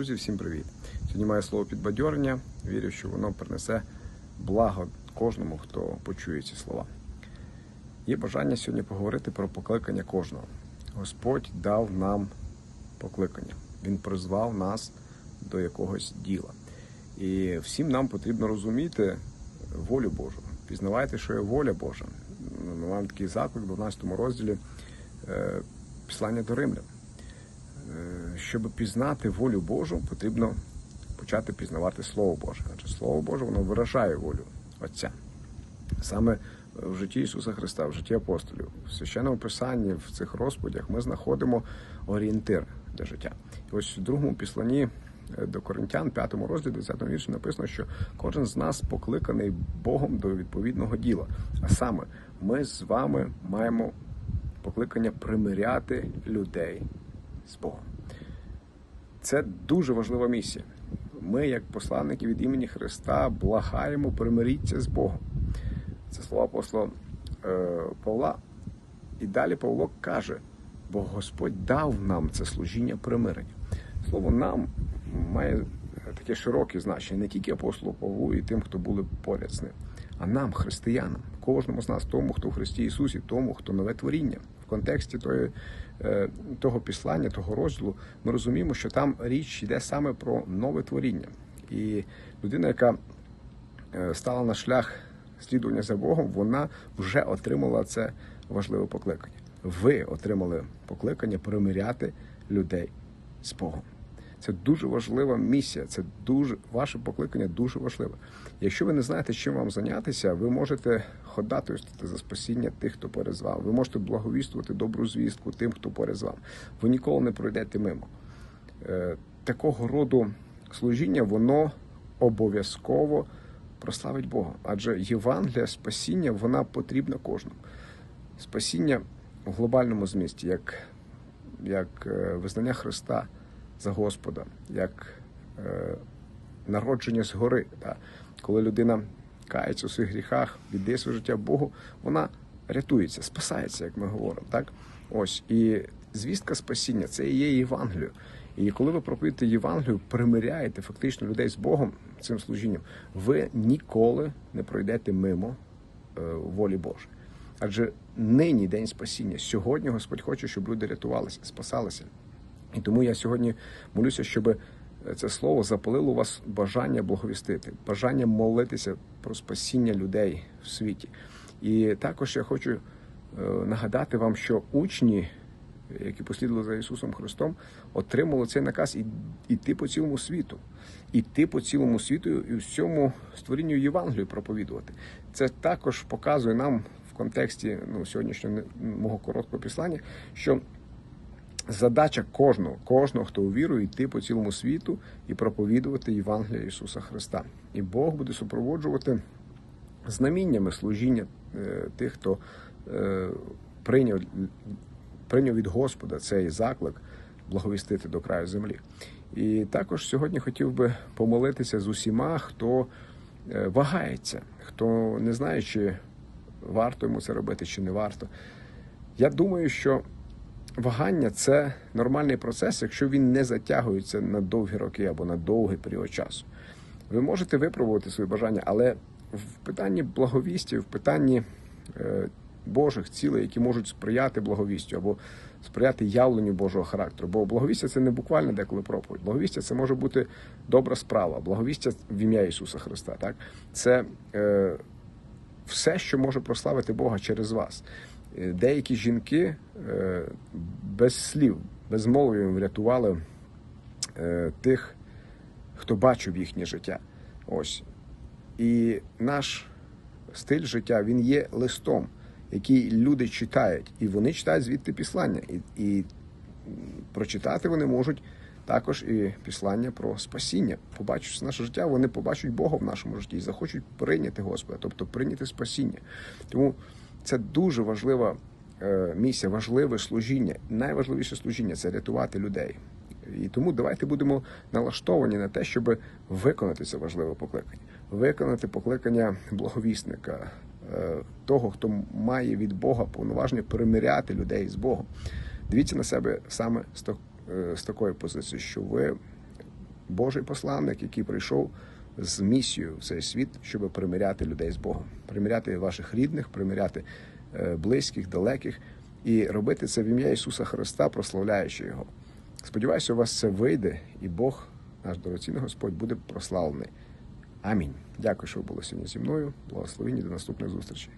Друзі, всім привіт! Сьогодні маю слово підбадьорення. Вірю, що воно принесе благо кожному, хто почує ці слова. Є бажання сьогодні поговорити про покликання кожного. Господь дав нам покликання. Він призвав нас до якогось діла. І всім нам потрібно розуміти волю Божу. Пізнавайте, що є воля Божа. Маємо такий заклик в 12 розділі е, Післання до Римлян. Щоб пізнати волю Божу, потрібно почати пізнавати Слово Боже. Адже Слово Боже воно виражає волю Отця. Саме в житті Ісуса Христа, в житті апостолів, в священному писанні, в цих розповідях ми знаходимо орієнтир для життя. І ось в другому післанні е, до Коринтян, п'ятому розділі, 10 вірші написано, що кожен з нас покликаний Богом до відповідного діла. А саме, ми з вами маємо покликання примиряти людей з Богом. Це дуже важлива місія. Ми, як посланники від імені Христа, благаємо примиріться з Богом. Це слова апостола е, Павла. І далі Павло каже, бо Господь дав нам це служіння примирення. Слово нам має таке широке значення не тільки апостолу Павлу і тим, хто були поряд з ним, а нам, християнам, кожному з нас, тому, хто в Христі Ісусі, тому, хто нове творіння. Контексті тої, е, того післання, того розділу, ми розуміємо, що там річ йде саме про нове творіння. І людина, яка е, стала на шлях слідування за Богом, вона вже отримала це важливе покликання. Ви отримали покликання примиряти людей з Богом. Це дуже важлива місія. Це дуже ваше покликання дуже важливе. Якщо ви не знаєте, чим вам зайнятися, ви можете ходатайствувати за спасіння тих, хто поряд з вами. Ви можете благовістувати добру звістку тим, хто поряд з вами. Ви ніколи не пройдете мимо. Е, Такого роду служіння воно обов'язково прославить Бога. Адже Євангелія, спасіння, вона потрібна кожному. Спасіння в глобальному змісті, як, як е, визнання Христа за Господа, як е, народження згори. Да? Коли людина кається у своїх гріхах, віддає своє життя Богу, вона рятується, спасається, як ми говоримо. Так? Ось. І звістка спасіння це і є Євангелію. І коли ви проповідуєте Євангелію, примиряєте фактично людей з Богом цим служінням, ви ніколи не пройдете мимо е, волі Божої. Адже нині день спасіння. Сьогодні Господь хоче, щоб люди рятувалися, спасалися. І тому я сьогодні молюся, щоб це слово запалило у вас бажання благовістити, бажання молитися про спасіння людей в світі. І також я хочу е, нагадати вам, що учні, які послідували за Ісусом Христом, отримали цей наказ і йти по цілому світу, іти по цілому світу і всьому створінню Євангелію проповідувати. Це також показує нам в контексті ну, сьогоднішнього мого короткого післання, що задача кожного, кожного, хто увірує, йти по цілому світу і проповідувати Євангелія Ісуса Христа. І Бог буде супроводжувати знаміннями служіння е, тих, хто е, прийняв, прийняв від Господа цей заклик благовістити до краю землі. І також сьогодні хотів би помолитися з усіма, хто е, вагається, хто не знає, чи варто йому це робити, чи не варто. Я думаю, що вагання це нормальний процес, якщо він не затягується на довгі роки або на довгий період часу. Ви можете випробувати свої бажання, але в питанні благовісті, в питанні е, Божих цілей, які можуть сприяти благовістю або сприяти явленню Божого характеру. Бо благовістя це не буквально деколи проповідь. Благовістя це може бути добра справа, благовістя в ім'я Ісуса Христа. Так? Це е, все, що може прославити Бога через вас. Е, Деякі жінки без слів, без мови врятували е, тих, хто бачив їхнє життя. Ось. І наш стиль життя він є листом, який люди читають, і вони читають звідти післання. І, і прочитати вони можуть також і післання про спасіння. Побачивши наше життя, вони побачать Бога в нашому житті і захочуть прийняти Господа, тобто прийняти спасіння. Тому це дуже важлива е, місія, важливе служіння. Найважливіше служіння це рятувати людей. І тому давайте будемо налаштовані на те, щоб виконати це важливе покликання, виконати покликання благовісника, е, того, хто має від Бога повноваження примиряти людей з Богом. Дивіться на себе саме з, е, такої позиції, що ви Божий посланник, який прийшов з місією в цей світ, щоб примиряти людей з Богом, примиряти ваших рідних, примиряти е, близьких, далеких і робити це в ім'я Ісуса Христа, прославляючи Його. Сподіваюся, у вас це вийде, і Бог, наш дорогоцінний Господь, буде прославлений. Амінь. Дякую, що ви були сьогодні зі мною. Благословіння до наступних зустрічей.